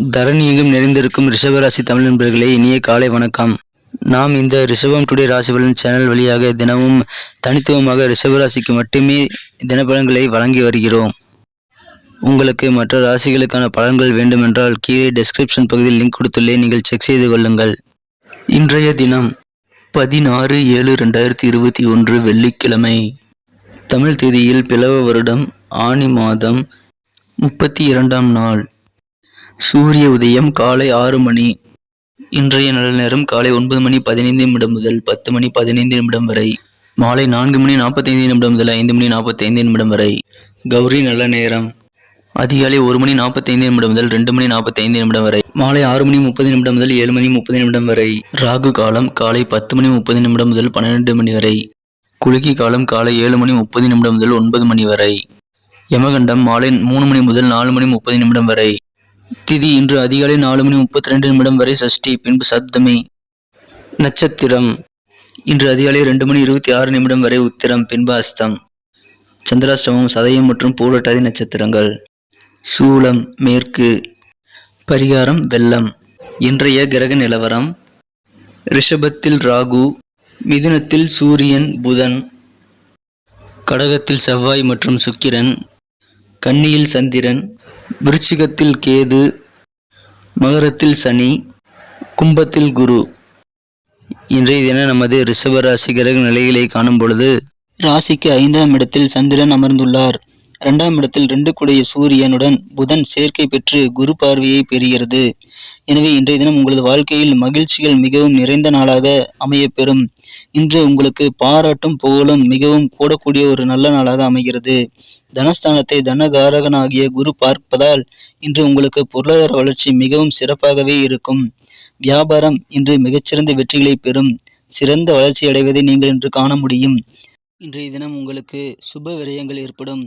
தரணி எங்கும் நிறைந்திருக்கும் ரிஷபராசி தமிழ் நண்பர்களே இனிய காலை வணக்கம். நாம் இந்த ரிஷபம் டுடே ராசி பலன் சேனல் வழியாக தினமும் தனித்துவமாக ரிஷபராசிக்கு மட்டுமே தினப்பலன்களை வழங்கி வருகிறோம். உங்களுக்கு மற்ற ராசிகளுக்கான பலன்கள் வேண்டுமென்றால் கீழே டெஸ்கிரிப்ஷன் பகுதியில் லிங்க் கொடுத்துள்ளேன் நீங்கள் செக் செய்து கொள்ளுங்கள். இன்றைய தினம் பதினாறு ஏழு ரெண்டாயிரத்தி இருபத்தி ஒன்று வெள்ளிக்கிழமை. தமிழ் தேதியில் பிளவ வருடம் ஆனி மாதம் முப்பத்தி இரண்டாம் நாள். சூரிய உதயம் காலை ஆறு மணி. இன்றைய நல்ல நேரம் காலை ஒன்பது மணி பதினைந்து நிமிடம் முதல் பத்து மணி பதினைந்து நிமிடம் வரை. மாலை நான்கு மணி நாற்பத்தைந்து நிமிடம் முதல் ஐந்து மணி நாற்பத்தைந்து நிமிடம் வரை. கௌரி நல்ல நேரம். அதிகாலை ஒரு மணி நாற்பத்தைந்து நிமிடம் முதல் ரெண்டு மணி நாற்பத்தைந்து நிமிடம் வரை. மாலை ஆறு மணி முப்பது நிமிடம் முதல் ஏழு மணி முப்பது நிமிடம் வரை. ராகு காலம் காலை பத்து மணி முப்பது நிமிடம் முதல் பன்னிரெண்டு மணி வரை. குலுக்கி காலம் காலை ஏழு மணி முப்பது நிமிடம் முதல் ஒன்பது மணி வரை. யமகண்டம் மாலை மூணு மணி முதல் நாலு மணி முப்பது நிமிடம் வரை. திதி இன்று அதிகாலை நாலு மணி முப்பத்தி ரெண்டு நிமிடம் வரை சஷ்டி பின்பு சப்தமி. நட்சத்திரம். இன்று அதிகாலை ரெண்டு மணி இருபத்தி ஆறு நிமிடம் வரை உத்திரம் பின்பு அஸ்தம். சந்திராஷ்டமம் சதயம் மற்றும் பூரட்டாதி நட்சத்திரங்கள். சூலம் மேற்கு. பரிகாரம் வெள்ளம். இன்றைய கிரக நிலவரம். ரிஷபத்தில் ராகு மிதுனத்தில் சூரியன் புதன். கடகத்தில் செவ்வாய் மற்றும் சுக்கிரன். கன்னியில் சந்திரன். விருச்சிகத்தில் கேது மகரத்தில் சனி கும்பத்தில் குரு. இன்றைய தினம் நமது ரிஷபராசி கிரக நிலைகளை காணும் பொழுது ராசிக்கு ஐந்தாம் இடத்தில் சந்திரன் அமர்ந்துள்ளார். இரண்டாம் இடத்தில் ரெண்டு கூடிய சூரியனுடன் புதன் சேர்க்கை பெற்று குரு பார்வையை பெறுகிறது. எனவே இன்றைய தினம் உங்களது வாழ்க்கையில் மகிழ்ச்சிகள் மிகவும் நிறைந்த நாளாக அமையப்பெறும் இன்று உங்களுக்கு பாராட்டும் புகழும் மிகவும் கூடக்கூடிய ஒரு நல்ல நாளாக அமைகிறது. தனஸ்தானத்தை தனகாரகனாகிய குரு பார்ப்பதால் இன்று உங்களுக்கு பொருளாதார வளர்ச்சி மிகவும் சிறப்பாகவே இருக்கும். வியாபாரம் இன்று மிகச்சிறந்த வெற்றிகளை பெறும். சிறந்த வளர்ச்சி அடைவதை நீங்கள் இன்று காண முடியும். இன்றைய தினம் உங்களுக்கு சுப விரயங்கள் ஏற்படும்.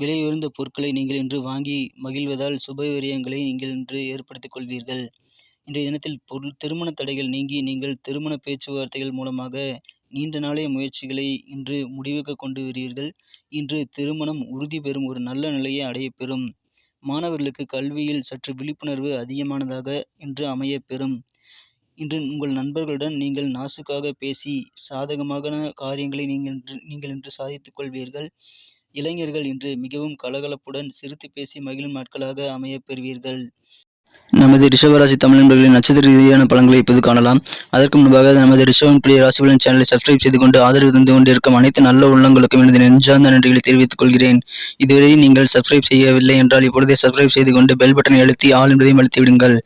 விலையுயர்ந்த பொருட்களை நீங்கள் இன்று வாங்கி மகிழ்வதால் சுப விரயங்களை நீங்கள் இன்று ஏற்படுத்திக் கொள்வீர்கள். இன்றைய தினத்தில் பொருள் திருமண தடைகள் நீங்கி நீங்கள் திருமண பேச்சுவார்த்தைகள் மூலமாக நீண்ட நாளைய முயற்சிகளை இன்று முடிவுக்கு கொண்டு வருவீர்கள் இன்று திருமணம் உறுதி பெறும் ஒரு நல்ல நிலையை அடைய பெறும். மாணவர்களுக்கு கல்வியில் சற்று விழிப்புணர்வு அதிகமானதாக இன்று அமைய பெறும். இன்று உங்கள் நண்பர்களுடன் நீங்கள் நாசுக்காக பேசி சாதகமான காரியங்களை நீங்கள் இன்று நீங்கள் இன்று சாதித்துக் கொள்வீர்கள். இளைஞர்கள் இன்று மிகவும் கலகலப்புடன் சிரித்து பேசி மகிழும் நாட்களாக அமையப் பெறுவீர்கள். நமது ரிஷபராசி தமிழ் நண்பர்களின் நட்சத்திர ரீதியான பலன்களை இப்போது காணலாம். அதற்கு முன்பாக நமது ரிஷபம் பிள்ளை ராசிபலன் சேனலை சப்ஸ்கிரைப் செய்து கொண்டு ஆதரவு தந்து கொண்டிருக்கும் அனைத்து நல்ல உள்ளங்களுக்கும் எனது நெஞ்சார்ந்த நன்றிகளை தெரிவித்துக் கொள்கிறேன். இதுவரை நீங்கள் சப்ஸ்கிரைப் செய்யவில்லை என்றால் இப்பொழுதே சப்ஸ்கிரைப் செய்து கொண்டு பெல் பட்டனை அழுத்தி ஆள் என்பதையும் அழுத்தி விடுங்கள்.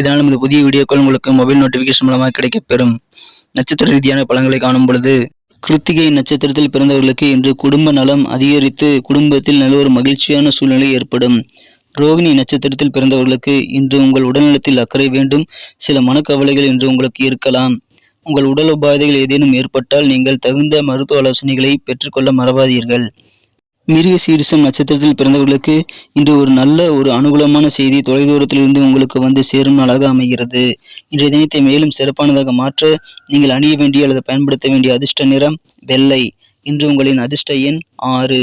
இதனால் நமது புதிய வீடியோக்கள் உங்களுக்கு மொபைல் நோட்டிபிகேஷன் மூலமாக கிடைக்கப்பெறும். நட்சத்திர ரீதியான பலன்களை காணும் பொழுது கிருத்திகை நட்சத்திரத்தில் பிறந்தவர்களுக்கு இன்று குடும்ப நலம் அதிகரித்து குடும்பத்தில் நல்ல ஒரு மகிழ்ச்சியான சூழ்நிலை ஏற்படும். ரோகிணி நட்சத்திரத்தில் பிறந்தவர்களுக்கு இன்று உங்கள் உடல்நலத்தில் அக்கறை வேண்டும். சில மனக்கவலைகள் இன்று உங்களுக்கு இருக்கலாம். உங்கள் உடல் உபாதைகள் ஏதேனும் ஏற்பட்டால் நீங்கள் தகுந்த மருத்துவ ஆலோசனைகளை பெற்றுக்கொள்ள மறவாதீர்கள். மிருக சீரிசம் நட்சத்திரத்தில் பிறந்தவர்களுக்கு இன்று ஒரு நல்ல ஒரு அனுகூலமான செய்தி தொலைதூரத்திலிருந்து உங்களுக்கு வந்து சேரும் நாளாக அமைகிறது. இன்றைய தினத்தை மேலும் சிறப்பானதாக மாற்ற நீங்கள் அணிய வேண்டிய அல்லது பயன்படுத்த வேண்டிய அதிர்ஷ்ட நிறம் வெள்ளை. இன்று உங்களின் அதிர்ஷ்ட எண் ஆறு.